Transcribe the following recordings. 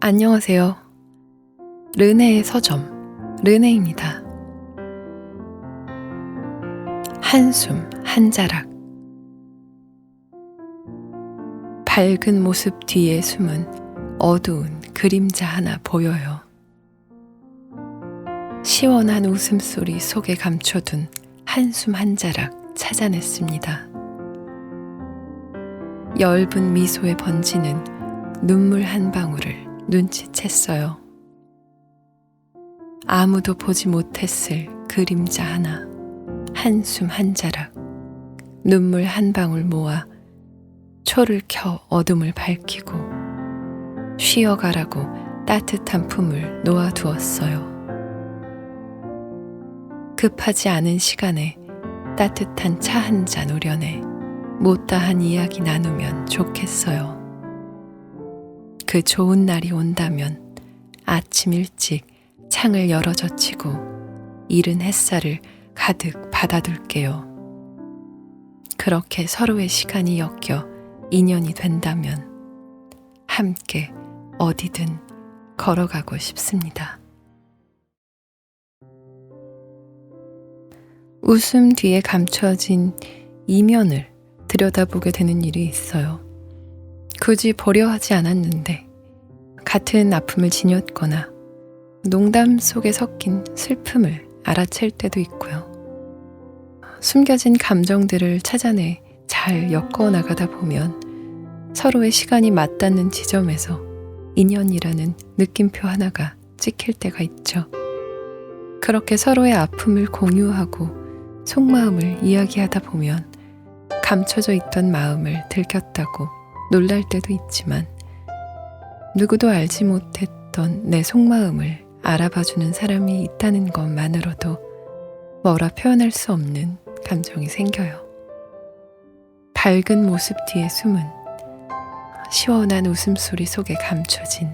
안녕하세요. 르네의 서점, 르네입니다. 한숨, 한 자락. 밝은 모습 뒤에 숨은 어두운 그림자 하나 보여요. 시원한 웃음소리 속에 감춰둔 한숨 한 자락 찾아냈습니다. 엷은 미소에 번지는 눈물 한 방울을 눈치챘어요. 아무도 보지 못했을 그림자 하나, 한숨 한 자락, 눈물 한 방울 모아 초를 켜 어둠을 밝히고 쉬어가라고 따뜻한 품을 놓아두었어요. 급하지 않은 시간에 따뜻한 차 한 잔 우려내 못다한 이야기 나누면 좋겠어요. 그 좋은 날이 온다면 아침 일찍 창을 열어 젖히고 이른 햇살을 가득 받아둘게요. 그렇게 서로의 시간이 엮여 인연이 된다면 함께 어디든 걸어가고 싶습니다. 웃음 뒤에 감춰진 이면을 들여다보게 되는 일이 있어요. 굳이 보려 하지 않았는데 같은 아픔을 지녔거나 농담 속에 섞인 슬픔을 알아챌 때도 있고요. 숨겨진 감정들을 찾아내 잘 엮어 나가다 보면 서로의 시간이 맞닿는 지점에서 인연이라는 느낌표 하나가 찍힐 때가 있죠. 그렇게 서로의 아픔을 공유하고 속마음을 이야기하다 보면 감춰져 있던 마음을 들켰다고 놀랄 때도 있지만 누구도 알지 못했던 내 속마음을 알아봐주는 사람이 있다는 것만으로도 뭐라 표현할 수 없는 감정이 생겨요. 밝은 모습 뒤에 숨은 시원한 웃음소리 속에 감춰진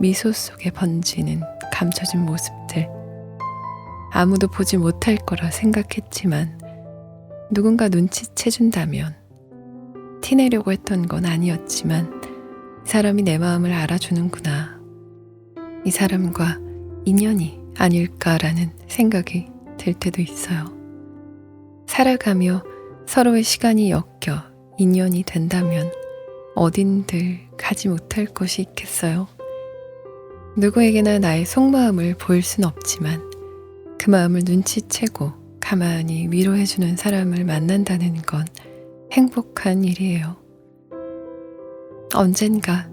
미소 속에 번지는 감춰진 모습들. 아무도 보지 못할 거라 생각했지만 누군가 눈치채준다면 티내려고 했던 건 아니었지만 이 사람이 내 마음을 알아주는구나. 이 사람과 인연이 아닐까라는 생각이 들 때도 있어요. 살아가며 서로의 시간이 엮여 인연이 된다면 어딘들 가지 못할 곳이 있겠어요. 누구에게나 나의 속마음을 보일 순 없지만 그 마음을 눈치채고 가만히 위로해주는 사람을 만난다는 건 행복한 일이에요. 언젠가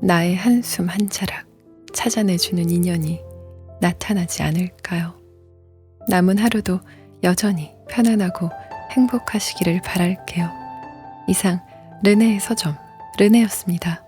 나의 한숨 한 자락 찾아내주는 인연이 나타나지 않을까요? 남은 하루도 여전히 편안하고 행복하시기를 바랄게요. 이상 르네의 서점 르네였습니다.